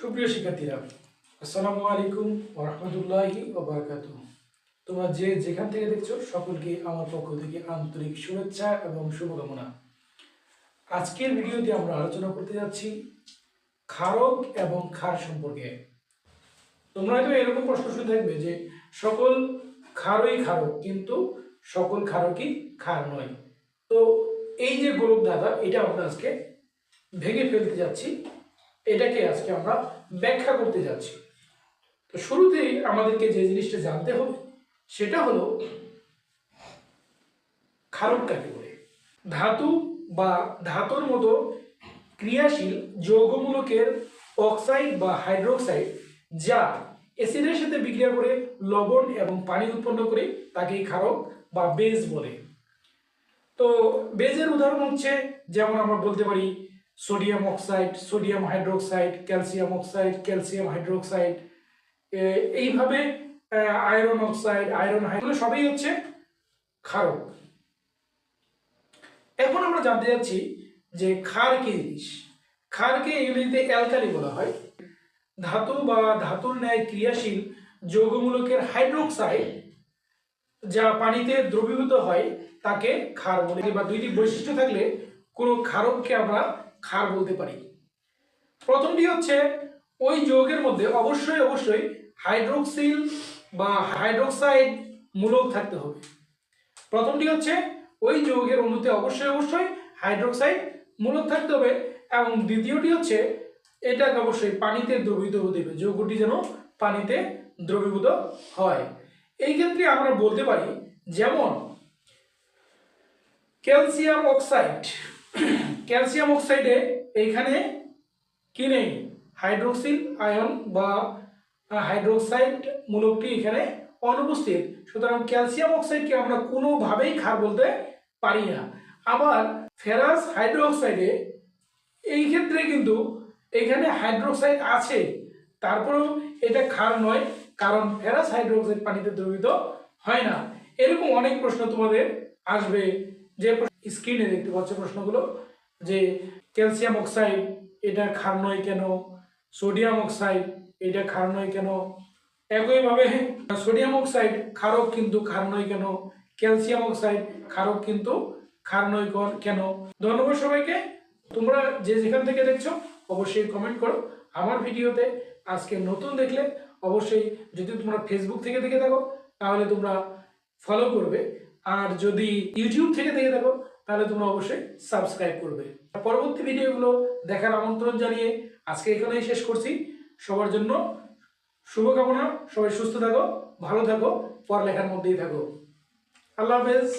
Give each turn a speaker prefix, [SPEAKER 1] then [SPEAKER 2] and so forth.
[SPEAKER 1] সুপ্রিয় শিক্ষার্থীরা, আসসালামু আলাইকুম ওরহমতুল্লাহি ওবরাকাত তোমরা যে যেখান থেকে দেখছ, সকলকে আমার পক্ষ থেকে আন্তরিক শুভেচ্ছা এবং শুভকামনা। আজকের ভিডিওতে আমরা আলোচনা করতে যাচ্ছি ক্ষারক এবং ক্ষার সম্পর্কে। তোমরা হয়তো এরকম প্রশ্ন শুনে থাকবে যে সকল ক্ষারই ক্ষারক, কিন্তু সকল ক্ষারকই ক্ষার নয়। তো এই যে গোলক দাদা এটা আমরা আজকে ভেঙে ফেলতে যাচ্ছি। এটাকে আজকে আমরা ব্যাখ্যা করতে যাচ্ছি। তো শুরুতেই আমাদেরকে যে জিনিসটা জানতে হবে, সেটা হলো ক্ষারক কাকে বলে ধাতু বা ধাতুর মতো ক্রিয়াশীল যৌগমূলকের অক্সাইড বা হাইড্রোক্সাইড যা অ্যাসিডের সাথে বিক্রিয়া করে লবণ এবং পানি উৎপন্ন করে তাকে ক্ষারক বা বেজ বলে। তো বেজের উদাহরণ হচ্ছে, যেমন আমরা বলতে পারি sodium oxide, sodium hydroxide, calcium oxide, calcium hydroxide এইভাবে আয়রন অক্সাইড, আয়রন হাইড্রো সবই হচ্ছে ক্ষারক। এখন আমরা জানতে যাচ্ছি যে ক্ষার কি জিনিস? ক্ষারকে ইংরেজিতে অ্যালকালি বলা হয়। ধাতু বা ধাতুর ন্যায় ক্রিয়াশীল যৌগমূলকের হাইড্রোক্সাইড, যা পানিতে দ্রবীভূত হয়, তাকে ক্ষার বলে। বা দুইটি বৈশিষ্ট্য থাকলে কোনো ক্ষারককে আমরা ক্ষার বলতে পারি। প্রথমটি হচ্ছে ওই যৌগের মধ্যে অবশ্যই অবশ্যই হাইড্রোক্সিল বা হাইড্রোক্সাইড মূলক থাকতে হবে। প্রথমটি হচ্ছে ওই যৌগের অণুতে অবশ্যই অবশ্যই হাইড্রোক্সাইড মূলক থাকতে হবে এবং দ্বিতীয়টি হচ্ছে এটাকে অবশ্যই পানিতে দ্রবীভূত হতে হবে যৌগটি যেন পানিতে দ্রবীভূত হয়। এই ক্ষেত্রে আমরা বলতে পারি যেমন ক্যালসিয়াম অক্সাইড ক্যালসিয়াম অক্সাইডে এইখানে কি নেই? হাইড্রোক্সিল আয়ন বা হাইড্রোক্সাইড মূলকটি এখানে অনুপস্থিত। সুতরাং ক্যালসিয়াম অক্সাইডকে আমরা কোনোভাবেই ক্ষার বলতে পারি না। আবার ফেরাস হাইড্রোক্সাইডে এই ক্ষেত্রে কিন্তু এখানে হাইড্রোক্সাইড আছে। তারপরেও এটা ক্ষার নয়, কারণ ফেরাস হাইড্রোক্সাইড পানিতে দ্রবিত হয় না। এরকম অনেক প্রশ্ন তোমাদের আসবে। যে স্ক্রিনে দেখতে পাচ্ছ প্রশ্নগুলো, যে ক্যালসিয়াম অক্সাইড এটা ক্ষার নয় কেন? সোডিয়াম অক্সাইড এটা ক্ষার নয় কেন? একইভাবে সোডিয়াম অক্সাইড ক্ষারক কিন্তু ক্ষার নয় কেন? ক্যালসিয়াম অক্সাইড ক্ষারক কিন্তু ক্ষার নয় কেন? ধন্যবাদ সবাইকে। তোমরা যে যেখান থেকে দেখছ, অবশ্যই কমেন্ট করো। আমার ভিডিওতে আজকে নতুন দেখলে অবশ্যই যদি তোমরা ফেসবুক থেকে দেখে থাকো, তাহলে তোমরা ফলো করবে। আর যদি ইউটিউব থেকে দেখে থাকো, তাহলে তোমরা অবশ্যই সাবস্ক্রাইব করবে। পরবর্তী ভিডিওগুলো দেখার আমন্ত্রণ জানিয়ে আজকে এখানেই শেষ করছি। সবার জন্য শুভকামনা। সবাই সুস্থ থাকো, ভালো থাকো, পড়ালেখার মধ্যেই থাকো। আল্লাহ হাফেজ।